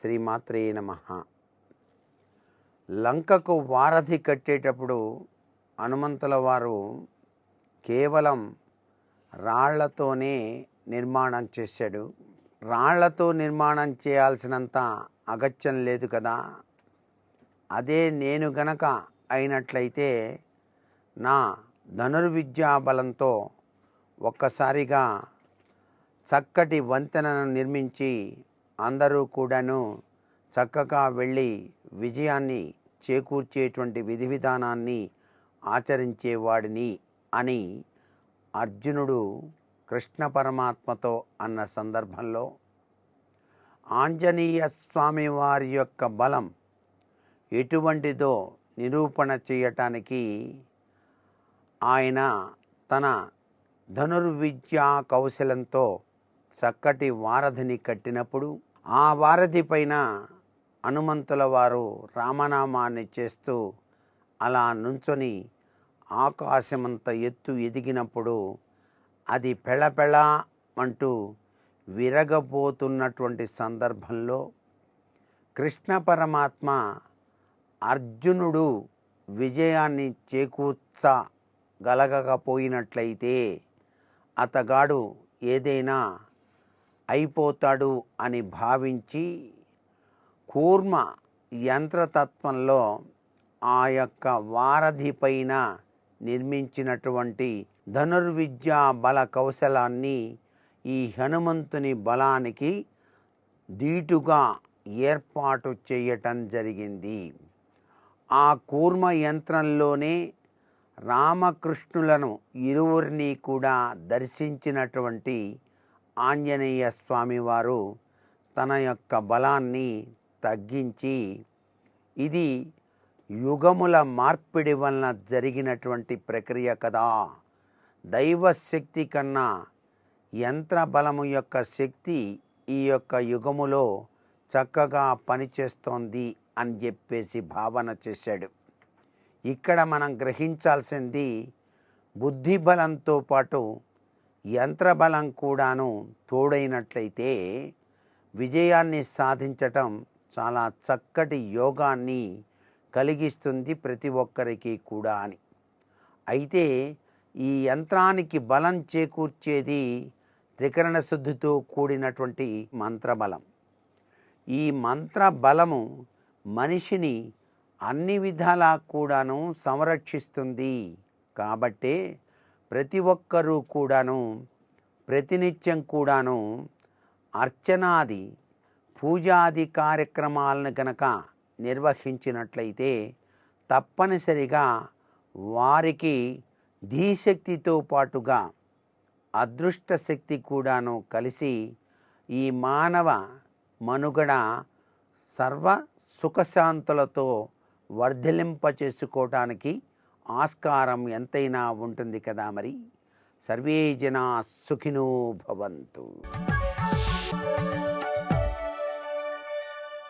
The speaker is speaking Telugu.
శ్రీమాత్రే నమ. లంకకు వారధి కట్టేటప్పుడు హనుమంతుల వారు కేవలం రాళ్ళతోనే నిర్మాణం చేశాడు. రాళ్ళతో నిర్మాణం చేయాల్సినంత అగత్యం లేదు కదా. అదే నేను గనక అయినట్లయితే నా ధనుర్విద్యా బలంతో ఒక్కసారిగా చక్కటి వంతెనను నిర్మించి అందరూ కూడాను చక్కగా వెళ్ళి విజయాన్ని చేకూర్చేటువంటి విధి విధానాన్ని ఆచరించేవాడిని అని అర్జునుడు కృష్ణ పరమాత్మతో అన్న సందర్భంలో ఆంజనేయ స్వామి వారి యొక్క బలం ఎటువంటిదో నిరూపణ చేయటానికి ఆయన తన ధనుర్విద్యా కౌశలంతో చక్కటి వారధిని కట్టినప్పుడు ఆ వారధి పైన హనుమంతుల వారు రామనామాన్ని చేస్తూ అలా నుంచొని ఆకాశమంత ఎత్తు ఎదిగినప్పుడు అది పెళపెళ అంటూ విరగబోతున్నటువంటి సందర్భంలో కృష్ణ పరమాత్మ అర్జునుడు విజయాన్ని చేకూర్చగలగకపోయినట్లయితే అతగాడు ఏదైనా అయిపోతాడు అని భావించి కూర్మ యంత్రతత్వంలో ఆ యొక్క వారధి పైన నిర్మించినటువంటి ధనుర్విద్యా బల కౌశలాన్ని ఈ హనుమంతుని బలానికి దీటుగా ఏర్పాటు చేయటం జరిగింది. ఆ కూర్మ యంత్రంలోనే రామకృష్ణులను ఇరువురిని కూడా దర్శించినటువంటి ఆంజనేయ స్వామివారు తన యొక్క బలాన్ని తగ్గించి ఇది యుగముల మార్పిడి వలన జరిగినటువంటి ప్రక్రియ కదా. దైవశక్తి కన్నా యంత్ర బలము యొక్క శక్తి ఈ యొక్క యుగములో చక్కగా పనిచేస్తోంది అని చెప్పేసి భావన చేశాడు. ఇక్కడ మనం గ్రహించాల్సింది బుద్ధి బలంతో పాటు యంత్రబలం కూడాను తోడైనట్లయితే విజయాన్ని సాధించటం చాలా చక్కటి యోగాన్ని కలిగిస్తుంది ప్రతి ఒక్కరికి కూడా అని. అయితే ఈ యంత్రానికి బలం చేకూర్చేది త్రికరణ శుద్ధితో కూడినటువంటి మంత్రబలం. ఈ మంత్ర బలము మనిషిని అన్ని విధాలా కూడాను సంరక్షిస్తుంది కాబట్టే ప్రతి ఒక్కరూ కూడాను ప్రతినిత్యం కూడాను అర్చనాది పూజాది కార్యక్రమాలను కనుక నిర్వహించినట్లయితే తప్పనిసరిగా వారికి ధీశక్తితో పాటుగా అదృష్ట శక్తి కూడాను కలిసి ఈ మానవ మనుగడ సర్వ సుఖశాంతులతో వర్ధలింప చేసుకోవటానికి ఆస్కారం ఎంతైనా ఉంటుంది కదా మరి. సర్వే జనా సుఖినో భవంతు.